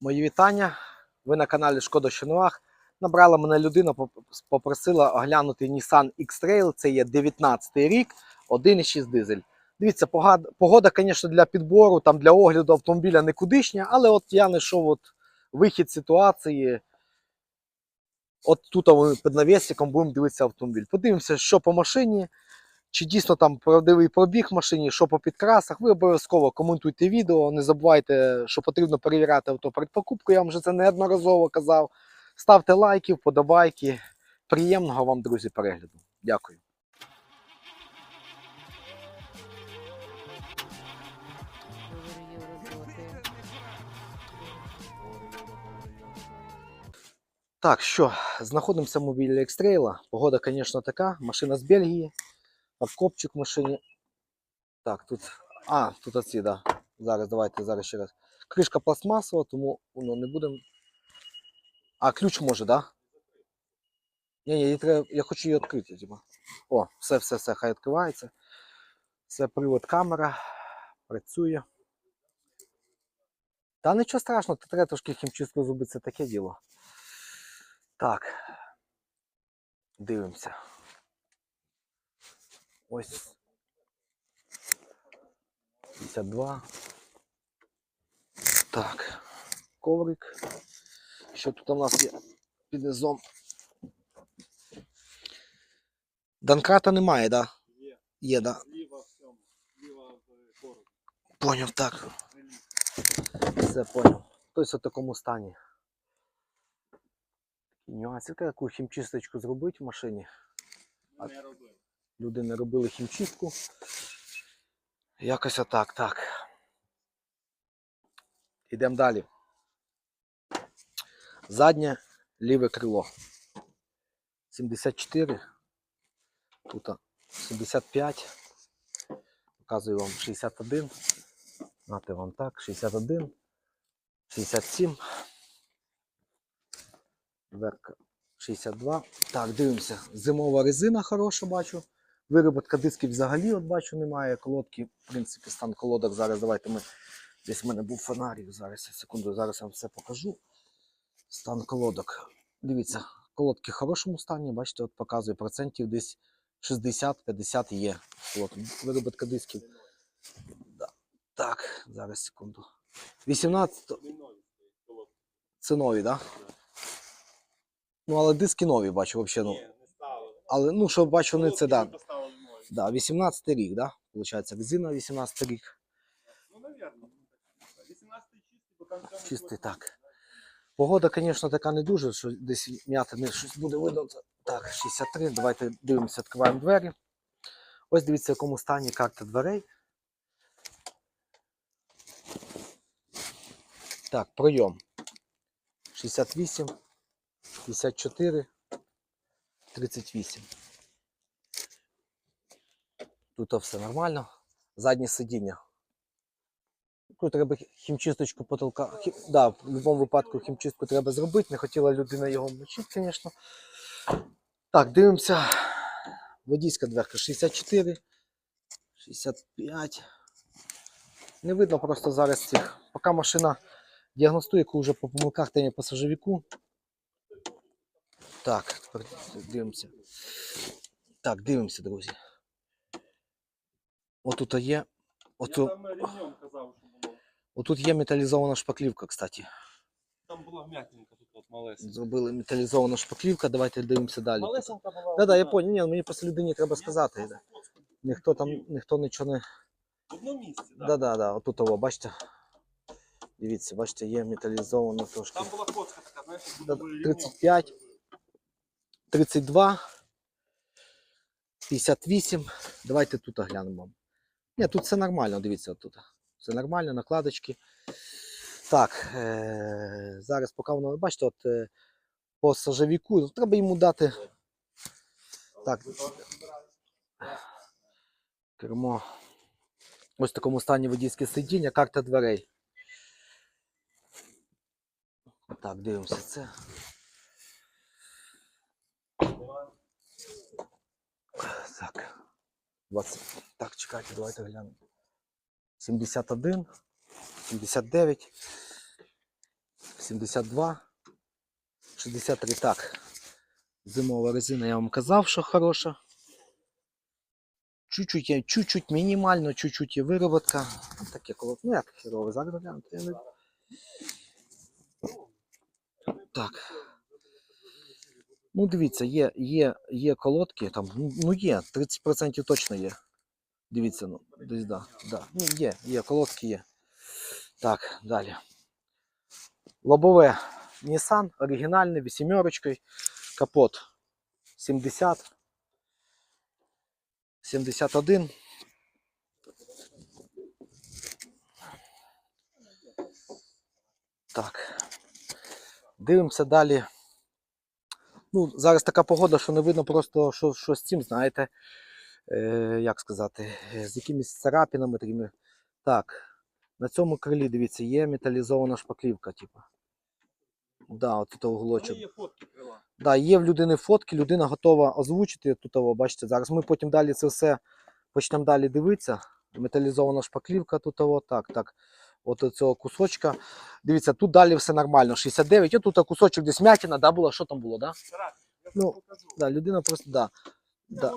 Мої вітання. Ви на каналі Шкода Щонуах. Набрала мене людина, поп- попросила оглянути Nissan X-Trail. Це є 19 рік, 1,6 дизель. Дивіться, погода, звісно, для підбору, там для огляду автомобіля никудишня, але от я знайшов от вихід ситуації. От тут під навісиком будемо дивитися автомобіль. Подивимося, що по машині, чи дійсно там правдивий пробіг машині, що по підкрасах. Ви обов'язково коментуйте відео. Не забувайте, що потрібно перевіряти авто перед покупкою. Я вам вже це неодноразово казав. Ставте лайки, вподобайки. Приємного вам, друзі, перегляду. Дякую. Так, що, знаходимося в мобілі Екстрейла. Погода, звісно, така. Машина з Бельгії. Подкопчик в машині. Так, тут. А, тут оці, да. Зараз, давайте, зараз ще раз. Кришка пластмасова, тому воно не будемо. А, ключ може, так? Да? Ні, ні, треба... я хочу її відкрити. Типа. О, все, все, все, хай відкривається. Це привод камера. Працює. Та нічого страшного, треба трошки хімчистку зробити, це таке діло. Так. Дивимося. Ось. 52. Так. Коврик. Що тут у нас є під низом? Данкрата немає, да? Є. Є, да. Ліва в цьому, ліва в кору. Поняв, так. Все поняв. Тобто в такому стані. Треба таку хімчисточку зробити в машині. Ми не робили. Люди не робили хімчистку. Якось отак, так. Ідемо далі. Заднє ліве крило. 74. Тут 75. Показую вам 61. Нате вам так. 61. 67. Дверка 62. Так, дивимося. Зимова резина хороша, бачу. Вироботка дисків взагалі, от бачу, немає. Колодки, в принципі, стан колодок. Зараз давайте ми. Десь в мене був фонарик. Зараз секунду, зараз я вам все покажу. Стан колодок. Дивіться, колодки в хорошому стані, бачите, от показує процентів десь 60-50 є. От, вироботка дисків. Да. Так, зараз секунду. 18 Не нові стоїть колодки. це нові, так? Да? Ну, але диски нові, бачу, взагалі. Ну. Але ну, що бачу, вони це да. Да, 18 рік, да? Получається, резина 18 рік. Ну, навірно. 18 чистий, бо там Чистий, так. Погода, звісно, така не дуже, що десь м'яти не щось буде видно. Так, 63. Давайте дивимося, відкриваємо двері. Ось дивіться, в якому стані карта дверей. Так, пройом. 68, 54, 38. Тут все нормально. Заднє сидіння. Тут треба хімчисточку потолка. Хі... Да, в будь-якому випадку хімчистку треба зробити. Не хотіла людина його мочити, звісно. Так, дивимося. Водійська дверка 64, 65. Не видно просто зараз цих. Поки машина діагностує, яку вже по помилках не пасажиріку. Так, тепер дивимося. Так, дивимося, друзі. Отут є. Я Оту, там ремнем казав, що було. отут є металізована шпаклівка, кстати. Там була м'якенька тут от малесенька. Зробили металізована шпаклівка, давайте дивимося далі. Малесенька була. Да, да, я понял. Ні, мені просто людині треба сказати. Да. Ніхто там, ніхто нічого не. В одному місці, Да, так. да, да. Отут того, бачите. Дивіться, бачите, є металізовано трошки. Там була коцка така, знаєш, Да, ви 35. 32, 58. Давайте тут оглянемо. Ні, тут все нормально, дивіться тут. Все нормально, накладочки. Так, е- зараз поки воно, бачите, от е- по сажовіку, ну, треба йому дати. Так. Кермо. Ось в такому стані водійське сидіння, карта дверей. Так, дивимося це. Так. 20. Так, чекайте, давайте глянемо. 71, 79. 72, 63. Так. Зимова резина, я вам казав, що хороша. Чуть-чуть, є- чуть-чуть мінімально, чуть-чуть є вироботка. Таке коло. Ну як херове, зараз глянути. Так. Ну, дивіться, є, є, є колодки, там, ну, ну є, 30% точно є. Дивіться, ну, десь да, да. Ну, є, є, колодки є. Так, далі. Лобове Nissan, оригінальне, вісімерочкою, капот 70, 71. Так. Дивимося далі. Ну, зараз така погода, що не видно просто, що, що з цим, знаєте, е, як сказати, е, з якимись царапинами такими. Так, на цьому крилі, дивіться, є металізована шпаклівка, типу. Да, от тут У є фотки крила. Да, є в людини фотки, людина готова озвучити тут, о, бачите, зараз ми потім далі це все почнемо далі дивитися. Металізована шпаклівка тут, о, так, так. От цього кусочка. Дивіться, тут далі все нормально. 69. От тут кусочок десь м'ятина, да, була, що там було, да? Ну. Да, людина просто, да. Да.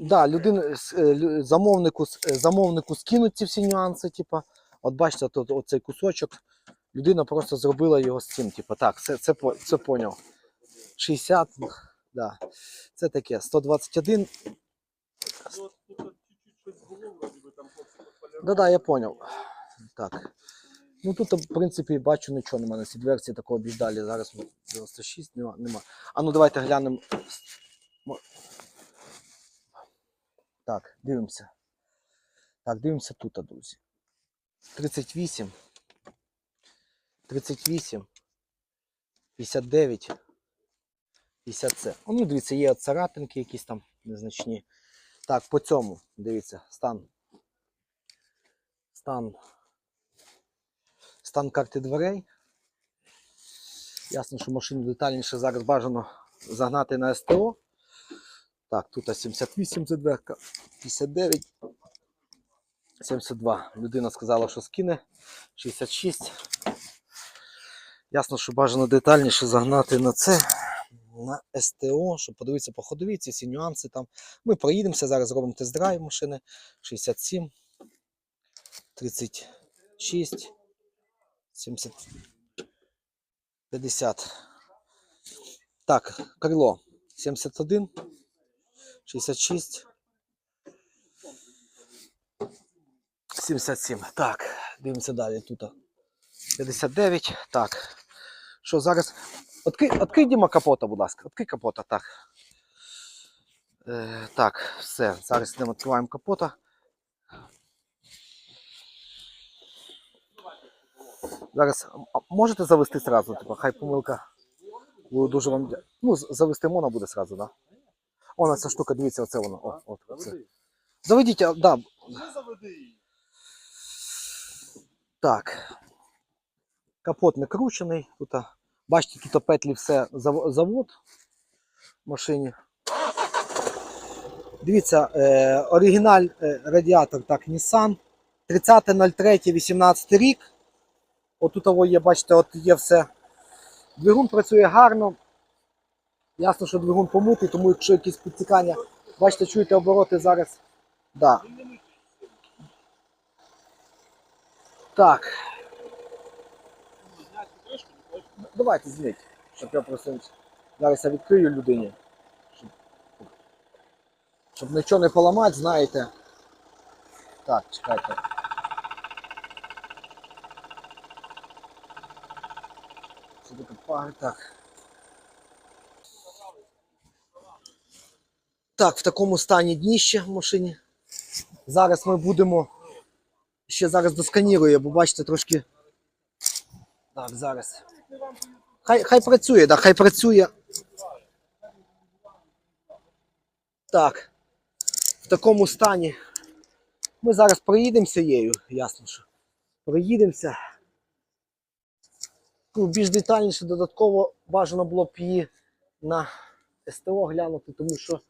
Да, людина, е, замовнику, е, замовнику скинуть ці всі нюанси, типа. От бачите, тут оцей кусочок. Людина просто зробила його з цим. Типа, так, це, це, по- це поняв. 60, да. Це таке. 121. Ну, от тут чуть-чуть щось було, вроді там хлопці. Да, да, я поняв. Так. Ну тут, в принципі, бачу нічого немає. На цій дверці такого більш далі. Зараз 96 нема. нема. А ну давайте глянемо. Так, дивимося. Так, дивимося тут, друзі. 38. 38. 59. 50 це. Ну, дивіться, є царапинки якісь там незначні. Так, по цьому, дивіться, стан. Стан. Стан карти дверей. Ясно, що машину детальніше зараз бажано загнати на СТО. Так, тут 78 це дверка, 59, 72. Людина сказала, що скине. 66. Ясно, що бажано детальніше загнати на це, на СТО, щоб подивитися по ходовій, ці всі нюанси там. Ми проїдемося, зараз зробимо тест-драйв машини. 67, 36, 70, 50. Так, крило 71, 66, 77. Так, дивимося далі. Тут 59. Так. Що зараз? Открий Діма капота, будь ласка. Открий капота, так. Е, так, все. Зараз йдемо відкриваємо капота. Зараз можете завести зразу, типу, хай помилка. Буду дуже вам. Ну, завести можна буде зразу, так? Да? О, ця штука, дивіться, оце воно. О, от, оце. Заведіть, а, да. Так. Капот не кручений. Тут, бачите, тут петлі все завод в машині. Дивіться, е, оригіналь е, радіатор так, Nissan. 30.03.18 рік. Отут того є, бачите, от є все. Двигун працює гарно. Ясно, що двигун помутий, тому якщо якісь підтікання, бачите, чуєте обороти зараз. Да. Так. Давайте зніть, щоб я просто зараз я відкрию людині. Щоб, щоб нічого не поламати, знаєте. Так, чекайте. Це так. Так, в такому стані дніще в машині. Зараз ми будемо. Ще зараз досканірую, бо бачите, трошки. Так, зараз. Хай, хай працює, да, хай працює. Так. В такому стані. Ми зараз проїдемося її, ясно, що. Проїдемося. Ну, більш детальніше, додатково бажано було б її на СТО глянути, тому що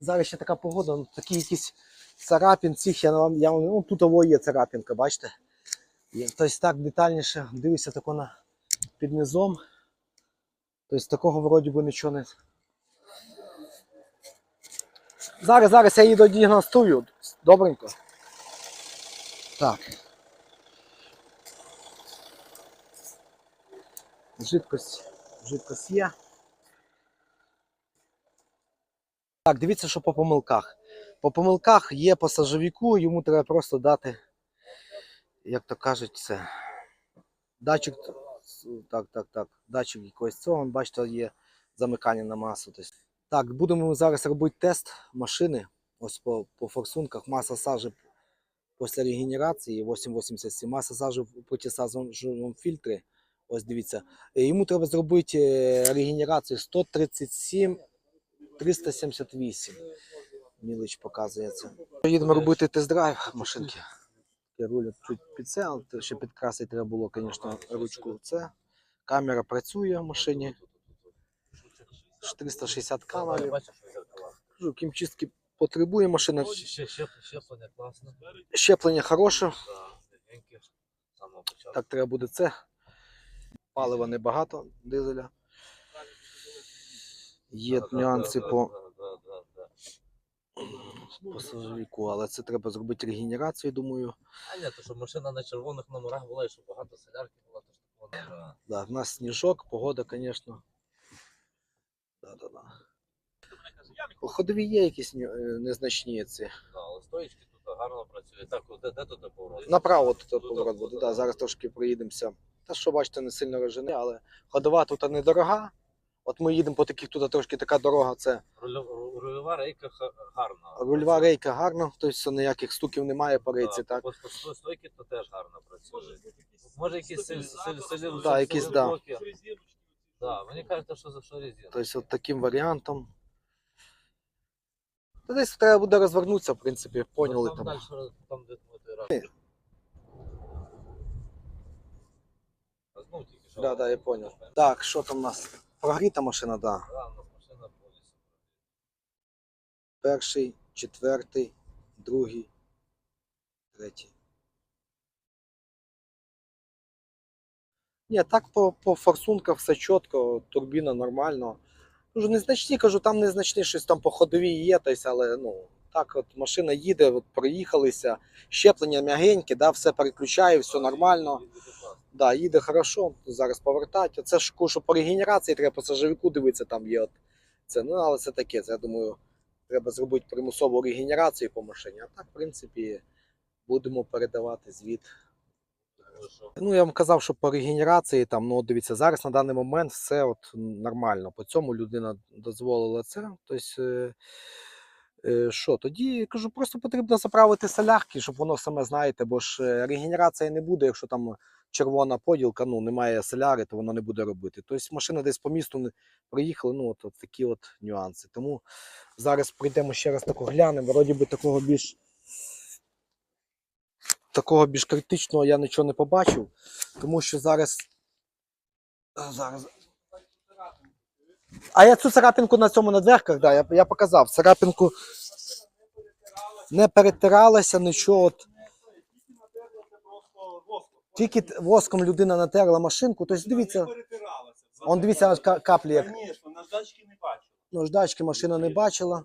зараз ще така погода, ну, такі якісь царапін цих, я вам, я ну, тут ово є царапінка, бачите? Є. Тобто так детальніше дивися тако на під низом. Тобто такого вроді би нічого не. Зараз, зараз я її додіагностую. Добренько. Так. Жидкость, жидкость є. Так, дивіться, що по помилках. По помилках є пасажовіку, йому треба просто дати, як то кажуть, це. Датчик, так, так, так, датчик якогось цього, бачите, є замикання на масу. Так, будемо зараз робити тест машини. Ось по, по форсунках маса сажі після регенерації 8,87. Маса сажі в протисажовому фільтрі. Ось дивіться. Е, Йому треба зробити е, регенерацію 137 378. Мілич показує це. Їдемо робити тест-драйв машинки. Я рулю чуть під це, але ще підкрасити треба було, звісно, ручку це. Камера працює в машині. 360 камер. Кажу, Кімчистки потребує машина. Щеплення класне. Щеплення хороше. Так треба буде це. Палива небагато дизеля. Є нюанси да, по да, да, да, да. але це треба зробити регенерацію, думаю. А ні, то що машина на червоних номерах була, і що багато солярки було, то такого не. Да, в нас сніжок, погода, звісно. Да, да, да. У ходові є якісь е, незначні ці. Да, але стоїчки тут гарно працює. Так, де, де тут поворот? Направо тут поворот буде. Да, зараз трошки проїдемося. Та що бачите, не сильно рожене, але ходова тут недорога. От ми їдемо по таких тут трошки така дорога. Це Рульова рейка гарна. рульова рейка гарна, тобто ніяких стуків немає по рейці, так. По, стойки то теж гарно працює. Може якісь сель, Да, якісь, да. Да, мені кажеться, що за що резина. Тобто от таким варіантом. Та десь треба буде розвернутися, в принципі, поняли там. там. Дальше, там де ти раз. Ну, тільки що. Да, да, я понял. Так, що там у нас? Прогріта машина, да. Да, у нас машина повністю. Перший, четвертий, другий, третій. Ні, так по, по форсунках все чітко, турбіна нормально. Кажу, незначні, кажу, там незначні щось там по ходовій є, тобто, але ну, так от машина їде, от проїхалися, щеплення м'ягеньке, да, все переключає, все нормально. Да, їде хорошо, зараз повертати. Це ж кажу, по регенерації треба пасажирку дивитися, там є от це. Ну, але це таке, це я думаю, треба зробити примусову регенерацію по машині. А так, в принципі, будемо передавати звіт. Ну, я вам казав, що по регенерації там, ну, дивіться, зараз на даний момент все от нормально. По цьому людина дозволила це. Тобто, е, е, що, тоді кажу, просто потрібно заправити солярки, щоб воно саме знаєте, бо ж е, регенерація не буде, якщо там червона поділка, ну немає соляри, то воно не буде робити. Тобто машина десь по місту не проїхала, ну от, от такі от нюанси. Тому зараз прийдемо ще раз тако глянемо. Вроді би такого більш такого більш критичного я нічого не побачив, тому що зараз. А, зараз. А я цю царапинку на цьому на дверках, да, я, я показав. Царапинку не перетиралася, нічого. От, тільки воском людина натерла машинку. Тобто, дивіться, он дивіться, аж ка- каплі як. Звісно, наждачки не бачив. Наждачки машина не бачила.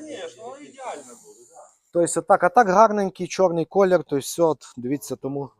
Звісно, ну ідеально буде, так. Тобто, так, а так гарненький чорний колір, тобто все, от, дивіться, тому